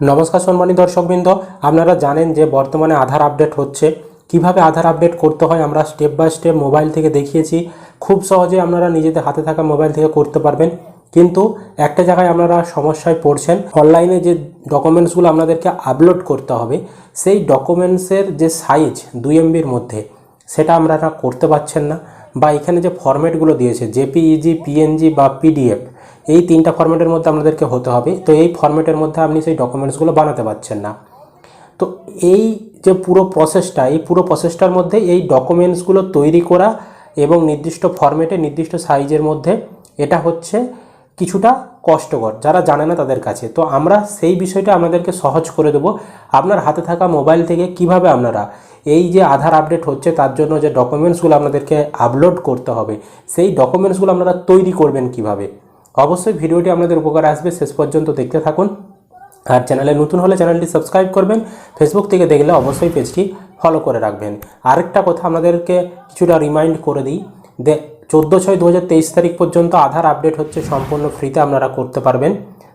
নমস্কার সম্মানিত দর্শকবৃন্দ, আপনারা জানেন যে বর্তমানে আধার আপডেট হচ্ছে। কীভাবে আধার আপডেট করতে হয় আমরা স্টেপ বাই স্টেপ মোবাইল থেকে দেখিয়েছি। খুব সহজে আপনারা নিজেদের হাতে থাকা মোবাইল থেকে করতে পারবেন। কিন্তু একটা জায়গায় আপনারা সমস্যায় পড়ছেন, অনলাইনে যে ডকুমেন্টসগুলো আপনাদেরকে আপলোড করতে হবে, সেই ডকুমেন্টসের যে সাইজ দুই এমবির মধ্যে, সেটা আপনারা করতে পারছেন না। বা এখানে যে ফরম্যাটগুলো দিয়েছে, জেপিইজি, পিএনজি বা পিডিএফ এই তিনটা ফরম্যাটের মধ্যে আপনাদেরকে হতে হবে। তো এই ফরম্যাটের মধ্যে আপনি সেই ডকুমেন্টসগুলো বানাতে পারছেন না। তো এই যে পুরো প্রসেসটা এই পুরো প্রসেসটার মধ্যে এই ডকুমেন্টসগুলো তৈরি করা এবং নির্দিষ্ট ফরম্যাটে নির্দিষ্ট সাইজের মধ্যে এটা হচ্ছে কিছুটা কষ্টকর, যারা জানে না তাদের কাছে। তো আমরা সেই বিষয়টা আপনাদেরকে সহজ করে দেবো। আপনার হাতে থাকা মোবাইল থেকে কীভাবে আপনারা এই যে আধার আপডেট হচ্ছে তার জন্য যে ডকুমেন্টসগুলো আপনাদেরকে আপলোড করতে হবে, সেই ডকুমেন্টসগুলো আপনারা তৈরি করবেন কীভাবে? অবশ্যই ভিডিওটি আপনাদের উপকার আসবে। শেষ পর্যন্ত দেখতে থাকুন। আর চ্যানেলে নতুন হলে চ্যানেলটি সাবস্ক্রাইব করবেন। ফেসবুক থেকে দেখলে অবশ্যই পেজটি ফলো করে রাখবেন। আরেকটা কথা আপনাদেরকে কিছুটা রিমাইন্ড করে দিই দে চোদ্দ ছয় দু তারিখ পর্যন্ত আধার আপডেট হচ্ছে সম্পূর্ণ ফ্রিতে আপনারা করতে পারবেন।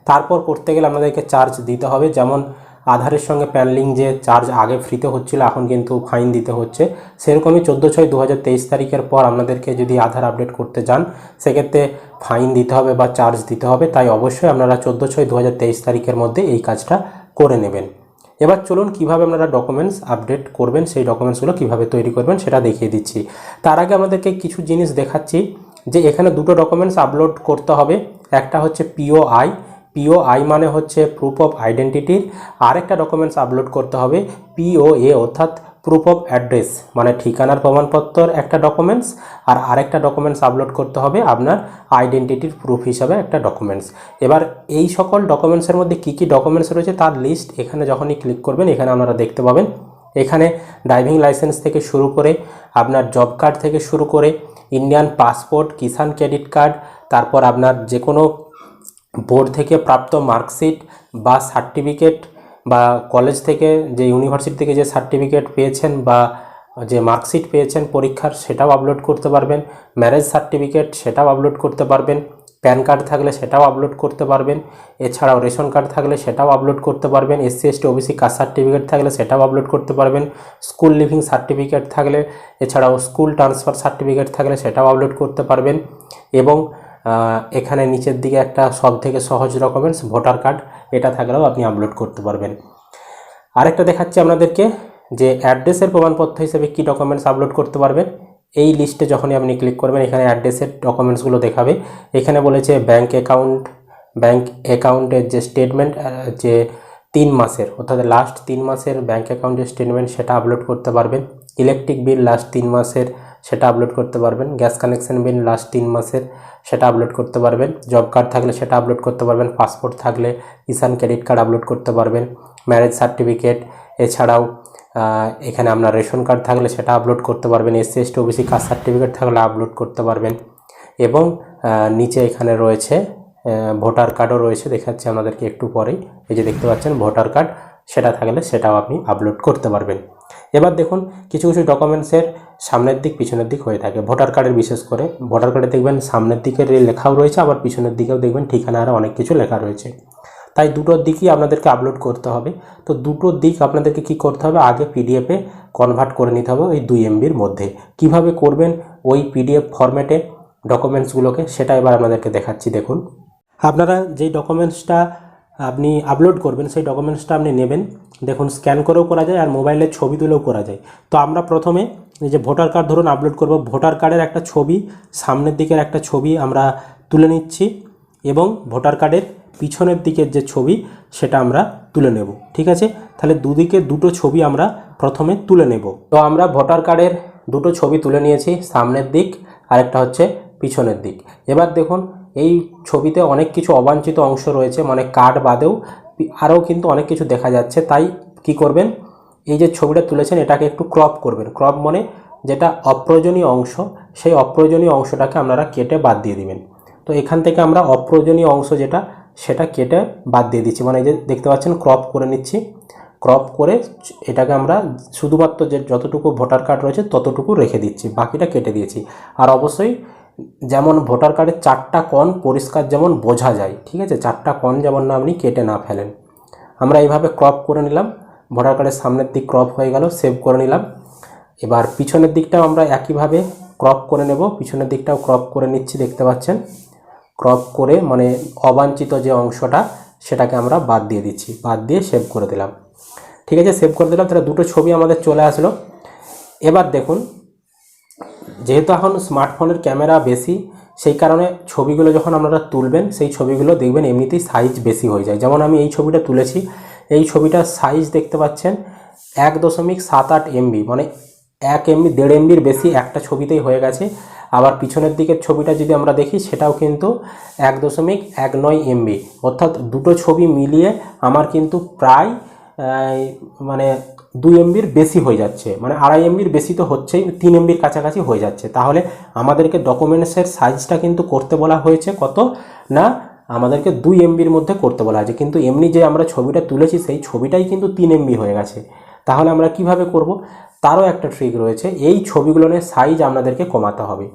তারপর করতে গেলে আপনাদেরকে চার্জ দিতে হবে। যেমন আধারের সঙ্গে প্যান লিঙ্ক যে চার্জ আগে ফ্রিতে হচ্ছিল, এখন কিন্তু ফাইন দিতে হচ্ছে। সেরকমই চোদ্দ ছয় দু তারিখের পর আপনাদেরকে যদি আধার আপডেট করতে যান, সেক্ষেত্রে ফাইন দিতে হবে বা চার্জ দিতে হবে। তাই অবশ্যই আপনারা চোদ্দ ছয় দু তারিখের মধ্যে এই কাজটা করে নেবেন। এবার চলুন কীভাবে আপনারা ডকুমেন্টস আপডেট করবেন, সেই ডকুমেন্টসগুলো কীভাবে তৈরি করবেন সেটা দেখিয়ে দিচ্ছি। তার আগে আমাদেরকে কিছু জিনিস দেখাচ্ছি যে এখানে দুটো ডকুমেন্টস আপলোড করতে হবে। একটা হচ্ছে পিওআই পিওআই মানে হচ্ছে প্রুফ অফ আইডেন্টিটির আরেকটা ডকুমেন্টস আপলোড করতে হবে পিওএ অর্থাৎ প্রুফ অফ অ্যাড্রেস মানে ঠিকানার প্রমাণপত্রর একটা ডকুমেন্টস আর আরেকটা ডকুমেন্টস আপলোড করতে হবে আপনার আইডেন্টিটির প্রুফ হিসাবে একটা ডকুমেন্টস এবার এই সকল ডকুমেন্টসের মধ্যে কী কী ডকুমেন্টস রয়েছে তার লিস্ট এখানে যখনই ক্লিক করবেন, এখানে আপনারা দেখতে পাবেন। এখানে ড্রাইভিং লাইসেন্স থেকে শুরু করে, আপনার জব কার্ড থেকে শুরু করে Indian passport Kisan credit card তারপর আপনার যে কোনো বোর্ড থেকে প্রাপ্ত মার্কশিট বা সার্টিফিকেট বা কলেজ থেকে যে ইউনিভার্সিটি থেকে যে সার্টিফিকেট পেয়েছেন বা যে মার্কশিট পেয়েছেন পরীক্ষার সেটাও আপলোড করতে পারবেন। ম্যারেজ সার্টিফিকেট সেটাও আপলোড করতে পারবেন। প্যান কার্ড থাকলে সেটাও আপলোড করতে পারবেন। এছাড়াও রেশন কার্ড থাকলে সেটাও আপলোড করতে পারবেন। SC, ST, OBC caste certificate থাকলে সেটাও আপলোড করতে পারবেন। স্কুল লিভিং সার্টিফিকেট থাকলে, এছাড়াও স্কুল ট্রান্সফার সার্টিফিকেট থাকলে সেটাও আপলোড করতে পারবেন। এবং এখানে নিচের দিকে একটা সব থেকে সহজ ডকুমেন্টস ভোটার কার্ড এটা থাকলেও আপনি আপলোড করতে পারবেন। আরেকটা দেখাচ্ছি আপনাদেরকে, যে অ্যাড্রেসের প্রমাণপত্র হিসেবে কী ডকুমেন্টস আপলোড করতে পারবেন। এই লিস্টে যখনই আপনি ক্লিক করবেন, এখানে অ্যাড্রেসের ডকুমেন্টসগুলো দেখাবে। এখানে বলেছে ব্যাংক অ্যাকাউন্ট ব্যাংক অ্যাকাউন্টের যে স্টেটমেন্ট যে তিন মাসের, অর্থাৎ লাস্ট তিন মাসের ব্যাংক অ্যাকাউন্টের স্টেটমেন্ট সেটা আপলোড করতে পারবেন। ইলেকট্রিক বিল লাস্ট তিন মাসের, সেটা আপলোড করতে পারবেন। গ্যাস কানেকশন বিল লাস্ট তিন মাসের, সেটা আপলোড করতে পারবেন। জব কার্ড থাকলে সেটা আপলোড করতে পারবেন। পাসপোর্ট থাকলে কিষাণ ক্রেডিট কার্ড আপলোড করতে পারবেন। ম্যারেজ সার্টিফিকেট এছাড়াও এখানে আপনার রেশন কার্ড থাকলে সেটা আপলোড করতে পারবেন। SC ST OBC caste certificate থাকলে আপলোড করতে পারবেন। এবং নিচে এখানে রয়েছে ভোটার কার্ডও রয়েছে। দেখাচ্ছি আপনাদেরকে একটু পরেই। এই যে দেখতে পাচ্ছেন ভোটার কার্ড সেটা থাকলে সেটাও আপনি আপলোড করতে পারবেন। এবার দেখুন, কিছু কিছু ডকুমেন্টসের সামনের দিক, পিছনের দিক হয়ে থাকে। ভোটার কার্ডের বিশেষ করে, ভোটার কার্ডে দেখবেন সামনের দিকের লেখাও রয়েছে, আবার পিছনের দিকেও দেখবেন ঠিকানা আরও অনেক কিছু লেখা রয়েছে। তাই দুটোর দিকই আপনাদেরকে আপলোড করতে হবে। তো দুটোর দিক আপনাদেরকে কি করতে হবে? আগে পিডিএফে কনভার্ট করে নিতে হবে ওই দুই এমবির মধ্যে। কীভাবে করবেন? ওই পিডিএফ ফরম্যাটে ডকুমেন্টসগুলোকে সেটা এবার আপনাদেরকে দেখাচ্ছি। দেখুন, আপনারা যেই ডকুমেন্টসটা আপনি আপলোড করবেন, সেই ডকুমেন্টসটা আপনি নেবেন। দেখুন স্ক্যান করেও করা যায় আর মোবাইলের ছবি তুলেও করা যায়। তো আমরা প্রথমে যে ভোটার কার্ড ধরুন আপলোড করব। ভোটার কার্ডের একটা ছবি, সামনের দিকের একটা ছবি আমরা তুলে নিচ্ছি এবং ভোটার কার্ডের পিছনের দিকের যে ছবি, সেটা আমরা তুলে নেব। ঠিক আছে? তাহলে দুদিকে দুটো ছবি আমরা প্রথমে তুলে নেব। তো আমরা ভোটার কার্ডের দুটো ছবি তুলে নিয়েছি, সামনের দিক, আরেকটা হচ্ছে পিছনের দিক। এবার দেখুন এই ছবিতে অনেক কিছু অবাঞ্ছিত অংশ রয়েছে মানে কার্ড বাদেও আরও কিন্তু অনেক কিছু দেখা যাচ্ছে। তাই কি করবেন? এই যে ছবিটা তুলেছেন, এটাকে একটু ক্রপ করবেন। ক্রপ মানে যেটা অপ্রয়োজনীয় অংশ, সেই অপ্রয়োজনীয় অংশটাকে আপনারা কেটে বাদ দিয়ে দিবেন। তো এখান থেকে আমরা অপ্রয়োজনীয় অংশ যেটা, সেটা কেটে বাদ দিয়ে দিচ্ছি। মানে এই যে দেখতে পাচ্ছেন, ক্রপ করে নিচ্ছি। ক্রপ করে এটাকে আমরা শুধুমাত্র যে যতটুকু ভোটার কার্ড রয়েছে, ততটুকু রেখে দিচ্ছি। বাকিটা কেটে দিয়েছি। আর অবশ্যই যেমন ভোটার কার্ডের চারটা কণ পরিষ্কার যেমন বোঝা যায়, ঠিক আছে? চারটা কণ যেমন না আপনি কেটে না ফেলেন। আমরা এইভাবে ক্রপ করে নিলাম। ভোটার কার্ডের সামনের দিক ক্রপ হয়ে গেল, সেভ করে নিলাম। এবার পিছনের দিকটাও আমরা একইভাবে ক্রপ করে নেব। পিছনের দিকটাও ক্রপ করে নিচ্ছি, দেখতে পাচ্ছেন? ক্রপ করে মানে অবাঞ্ছিত যে অংশটা, সেটাকে আমরা বাদ দিয়ে দিচ্ছি, বাদ দিয়ে সেভ করে দিলাম। ঠিক আছে? সেভ করে দিলাম, তাহলে দুটো ছবি আমাদের চলে আসলো। এবার দেখুন যেহেতু এখন স্মার্টফোনের ক্যামেরা বেশি, সেই কারণে ছবিগুলো যখন আপনারা তুলবেন, সেই ছবিগুলো দেখবেন এমনিতেই সাইজ বেশি হয়ে যায়। যেমন আমি এই ছবিটা তুলেছি, এই ছবিটার সাইজ দেখতে পাচ্ছেন এক দশমিক সাত আট এমবি মানে এক এমবি দেড় এমবির বেশি একটা ছবিতেই হয়ে গেছে। আবার পিছনের দিকের ছবিটা যদি আমরা দেখি, সেটাও কিন্তু এক দশমিক এক নয় এমবি অর্থাৎ দুটো ছবি মিলিয়ে আমার কিন্তু প্রায় মানে দুই এমবির বেশি হয়ে যাচ্ছে মানে আড়াই এমবির বেশি তো হচ্ছেই, তিন এমবির কাছাকাছি হয়ে যাচ্ছে। তাহলে আমাদেরকে ডকুমেন্টসের সাইজটা কিন্তু করতে বলা হয়েছে কত? না, আমাদেরকে দুই এমবির মধ্যে করতে বলা হয়েছে। কিন্তু এমনি যে আমরা ছবিটা তুলেছি, সেই ছবিটাই কিন্তু তিন এমবি হয়ে গেছে। তাহলে আমরা কীভাবে করব? তারও একটা ট্রিক রয়েছে, এই ছবিগুলোর সাইজ আপনাদেরকে কমাতে হবে।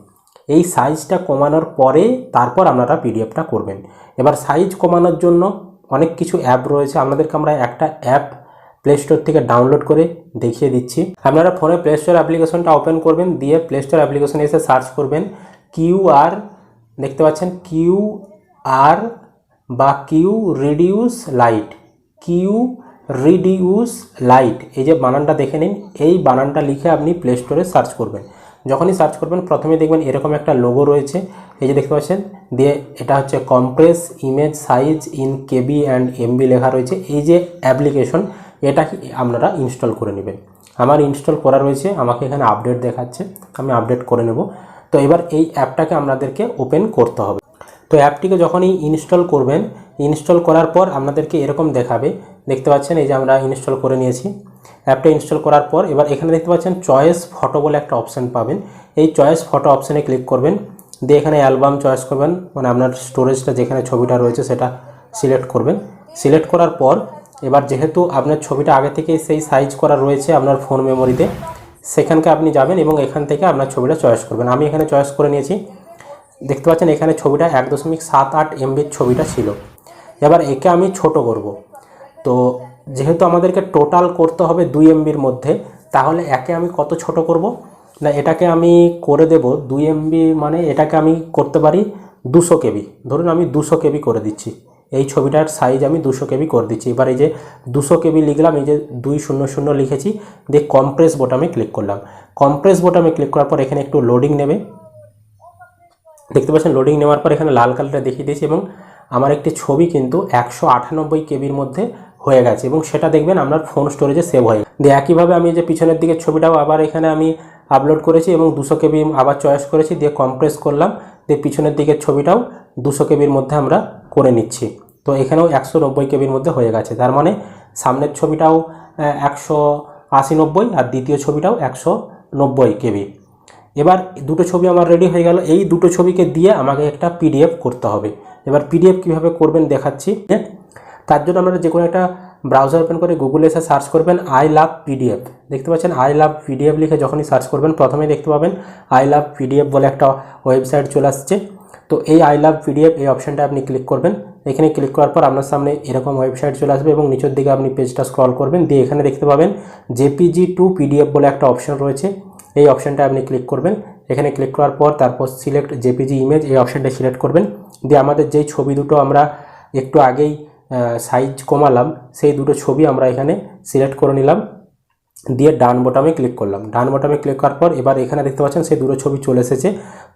এই সাইজটা কমানোর পরে তারপর আপনারা পিডিএফটা করবেন। এবার সাইজ কমানোর জন্য অনেক কিছু অ্যাপ রয়েছে। আপনাদেরকে আমরা একটা অ্যাপ প্লে স্টোর থেকে ডাউনলোড করে দেখিয়ে দিচ্ছি। আপনারা ফোনে প্লে স্টোর অ্যাপ্লিকেশনটা ওপেন করবেন, দিয়ে প্লে স্টোর অ্যাপ্লিকেশনে এসে সার্চ করবেন কিউ আর দেখতে পাচ্ছেন কিউ আর বা Q reduce lite Q reduce lite এই যে বানানটা দেখে নিন, এই বানানটা লিখে আপনি প্লে স্টোরে সার্চ করবেন। যখনই সার্চ করবেন, প্রথমে দেখবেন এরকম একটা লোগো রয়েছে। এই যে দেখতে পাচ্ছেন, দিয়ে এটা হচ্ছে compress image size in KB and MB লেখা রয়েছে। এই যে অ্যাপ্লিকেশন এটা আপনারা ইনস্টল করে নেবেন। আমার ইনস্টল করা রয়েছে, আমাকে এখানে আপডেট দেখাচ্ছে, আমি আপডেট করে নেব। তো এবার এই অ্যাপটাকে আপনাদেরকে ওপেন করতে হবে। তো অ্যাপটিকে যখনই ইনস্টল করবেন ইনস্টল করার পর আপনাদেরকে এরকম দেখাবে। দেখতে পাচ্ছেন এই যে আমরা ইনস্টল করে নিয়েছি। অ্যাপটা ইনস্টল করার পর এবার এখানে দেখতে পাচ্ছেন চয়েস ফটো বলে একটা অপশান পাবেন। এই চয়েস ফটো অপশানে ক্লিক করবেন। দিয়ে এখানে অ্যালবাম চয়েস করবেন মানে আপনার স্টোরেজটা যেখানে ছবিটা রয়েছে সেটা সিলেক্ট করবেন। সিলেক্ট করার পর এবার যেহেতু আপনার ছবিটা আগে থেকে সেই সাইজ করা রয়েছে আপনার ফোন মেমোরিতে সেখানকে আপনি যাবেন এবং এখান থেকে আপনার ছবিটা চয়েস করবেন। আমি এখানে চয়েস করে নিয়েছি। দেখতে পাচ্ছেন এখানে ছবিটা এক দশমিক সাত আট এমবির ছবিটা ছিল। এবার একে আমি ছোট করব। তো যেহেতু আমাদেরকে টোটাল করতে হবে দুই এমবির মধ্যে, তাহলে একে আমি কত ছোট করব? না, এটাকে আমি করে দেব দুই এমবি মানে এটাকে আমি করতে পারি দুশো কেবি। ধরুন আমি দুশো কেবি করে দিচ্ছি। এই ছবিটার সাইজ আমি দুশো কেবি করে দিচ্ছি। এবার এই যে দুশো কেবি লিখলাম, এই যে দুই শূন্য শূন্য লিখেছি, দিয়ে কম্প্রেস বোটামে ক্লিক করলাম। কম্প্রেস বোটামে ক্লিক করার পর এখানে একটু লোডিং নেবে। দেখতে পাচ্ছেন লোডিং নেওয়ার পর এখানে লাল কালারটা দেখিয়ে দিয়েছি এবং আমার একটি ছবি কিন্তু একশো আটানব্বই কেবির মধ্যে হয়ে গেছে এবং সেটা দেখবেন আপনার ফোন স্টোরেজে সেভ হয়। দিয়ে একইভাবে আমি যে পিছনের দিকের ছবিটাও আবার এখানে আমি আপলোড করেছি এবং দুশো কেবি আবার চয়েস করেছি, দিয়ে কম্প্রেস করলাম। দিয়ে পিছনের দিকের ছবিটাও দুশো কেবির মধ্যে আমরা করে নিচ্ছি। তো এখানেও একশো নব্বই কেবির মধ্যে হয়ে গেছে। তার মানে সামনের ছবিটাও একশো আশি নব্বই আর দ্বিতীয় ছবিটাও একশো নব্বই কেবি। এবার দুটো ছবি আমার রেডি হয়ে গেল। এই দুটো ছবিকে দিয়ে আমাকে একটা পিডিএফ করতে হবে। এবার পিডিএফ কীভাবে করবেন দেখাচ্ছি? তার জন্য আমরা যে কোনো একটা ব্রাউজার ওপেন করে গুগলে এসে সার্চ করবেন আই লাভ পিডিএফ দেখতে পাচ্ছেন আই লাভ পিডিএফ লিখে যখনই সার্চ করবেন, প্রথমেই দেখতে পাবেন আই লাভ পিডিএফ বলে একটা ওয়েবসাইট চলে আসছে। তো এই আই লাভ পিডিএফ এই অপশানটা আপনি ক্লিক করবেন। এখানে ক্লিক করার পর আপনার সামনে এরকম ওয়েবসাইট চলে আসবে এবং নিচের দিকে আপনি পেজটা স্ক্রল করবেন। দিয়ে এখানে দেখতে পাবেন জেপিজি টু পিডিএফ বলে একটা অপশন রয়েছে। এই অপশানটা আপনি ক্লিক করবেন। এখানে ক্লিক করার পর তারপর সিলেক্ট জেপিজি ইমেজ এই অপশানটা সিলেক্ট করবেন। দিয়ে আমাদের যেই ছবি দুটো আমরা একটু আগেই সাইজ কমালাম, সেই দুটো ছবি আমরা এখানে সিলেক্ট করে নিলাম। দিয়ে ডান বোটামে ক্লিক করলাম। ডান বোটামে ক্লিক করার পর এবার এখানে দেখতে পাচ্ছেন সেই দুটো ছবি চলে এসেছে।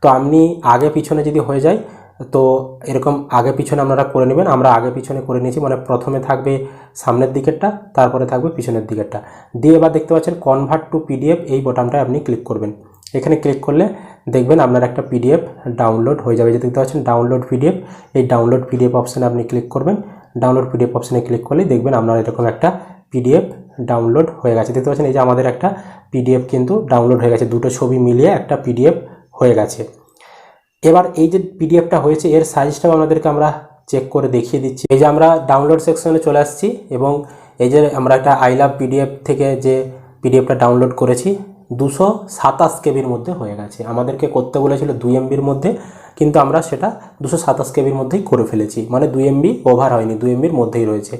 তো আপনি আগে পিছনে যদি হয়ে যায়, তো এরকম আগে পিছনে আপনারা করে নেবেন। আমরা আগে পিছনে করে নিয়েছি মানে প্রথমে থাকবে সামনের দিকেরটা, তারপরে থাকবে পিছনের দিকেরটা। দিয়ে এবার দেখতে পাচ্ছেন কনভার্ট টু পিডিএফ এই বোটামটায় আপনি ক্লিক করবেন। এখানে ক্লিক করলে দেখবেন আপনার একটা পিডিএফ ডাউনলোড হয়ে যাবে। যে দেখতে পাচ্ছেন ডাউনলোড পিডিএফ এই ডাউনলোড পিডিএফ অপশানে আপনি ক্লিক করবেন। ডাউনলোড পিডিএফ অপশানে ক্লিক করলেই দেখবেন আপনার এরকম একটা পিডিএফ ডাউনলোড হয়ে গেছে। দেখতে পাচ্ছেন এই যে আমাদের একটা পিডিএফ কিন্তু ডাউনলোড হয়ে গেছে। দুটো ছবি মিলিয়ে একটা পিডিএফ হয়ে গেছে। এবার এই যে পিডিএফটা হয়েছে, এর সাইজটাও আপনাদেরকে আমরা চেক করে দেখিয়ে দিচ্ছি। এই যে আমরা ডাউনলোড সেকশনে চলে আসছি এবং এই যে আমরা একটা আই লাভ পিডিএফ থেকে যে পিডিএফটা ডাউনলোড করেছি দুশো সাতাশ কেবির মধ্যে হয়ে গেছে। আমাদেরকে করতে বলেছিল দুই এমবির মধ্যে, কিন্তু আমরা সেটা দুশো সাতাশ কেবির মধ্যেই করে ফেলেছি। মানে দুই এমবি ওভার হয়নি, দুই এমবির মধ্যেই রয়েছে।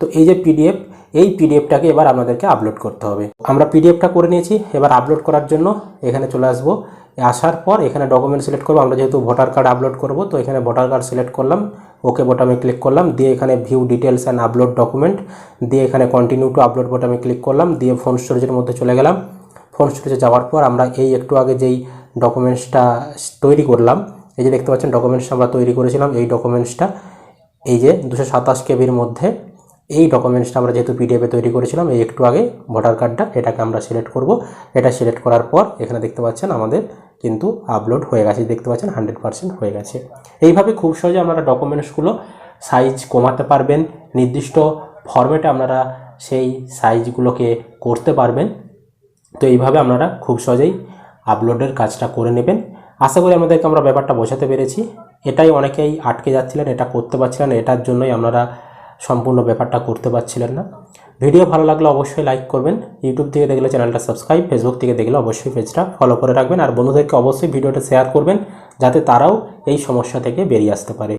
তো এই যে পিডিএফ এই পিডিএফটাকে এবার আপনাদেরকে আপলোড করতে হবে। আমরা পিডিএফটা করে নিয়েছি, এবার আপলোড করার জন্য এখানে চলে আসব। আসার পর এখানে ডকুমেন্ট সিলেক্ট করব। আমরা যেহেতু ভোটার কার্ড আপলোড করব, তো এখানে ভোটার কার্ড সিলেক্ট করলাম ওকে বোটামে ক্লিক করলাম, দিয়ে এখানে view details and upload document দিয়ে এখানে কন্টিনিউ টু আপলোড বোটামে ক্লিক করলাম, দিয়ে ফোন স্টোরেজের মধ্যে চলে গেলাম। ফোন স্টোরেজে যাওয়ার পর আমরা এই একটু আগে যেই ডকুমেন্টসটা তৈরি করলাম, এই যে দেখতে পাচ্ছেন ডকুমেন্টসটা আমরা তৈরি করেছিলাম, এই ডকুমেন্টসটা এই যে দুশো সাতাশ কেবির মধ্যে এই ডকুমেন্টসটা আমরা যেহেতু পিডিএফে তৈরি করেছিলাম, এই একটু আগে ভোটার কার্ডটা এটাকে আমরা সিলেক্ট করব। এটা সিলেক্ট করার পর এখানে দেখতে পাচ্ছেন আমাদের কিন্তু আপলোড হয়ে গেছে দেখতে পাচ্ছেন হান্ড্রেড পার্সেন্ট হয়ে গেছে। এইভাবে খুব সহজে আপনারা ডকুমেন্টসগুলো সাইজ কমাতে পারবেন, নির্দিষ্ট ফরম্যাটে আপনারা সেই সাইজগুলোকে করতে পারবেন। তো এইভাবে আপনারা খুব সহজেই আপলোডের কাজটা করে নেবেন। আশা করি আমাদেরকে আমরা ব্যাপারটা বোঝাতে পেরেছি। এটাই অনেকেই আটকে যাচ্ছিলেন, এটা করতে পারছিলেন এটার জন্যই আপনারা সম্পূর্ণ ব্যাপারটা করতে পারছিলেন না। ভিডিও ভালো লাগলে অবশ্যই লাইক করবেন। ইউটিউব থেকে দেখলে চ্যানেলটা সাবস্ক্রাইব ফেসবুক থেকে দেখলে অবশ্যই পেজটা ফলো করে রাখবেন। আর বন্ধুদেরকে অবশ্যই ভিডিওটা শেয়ার করবেন, যাতে তারাও এই সমস্যা থেকে বেরিয়ে আসতে পারে।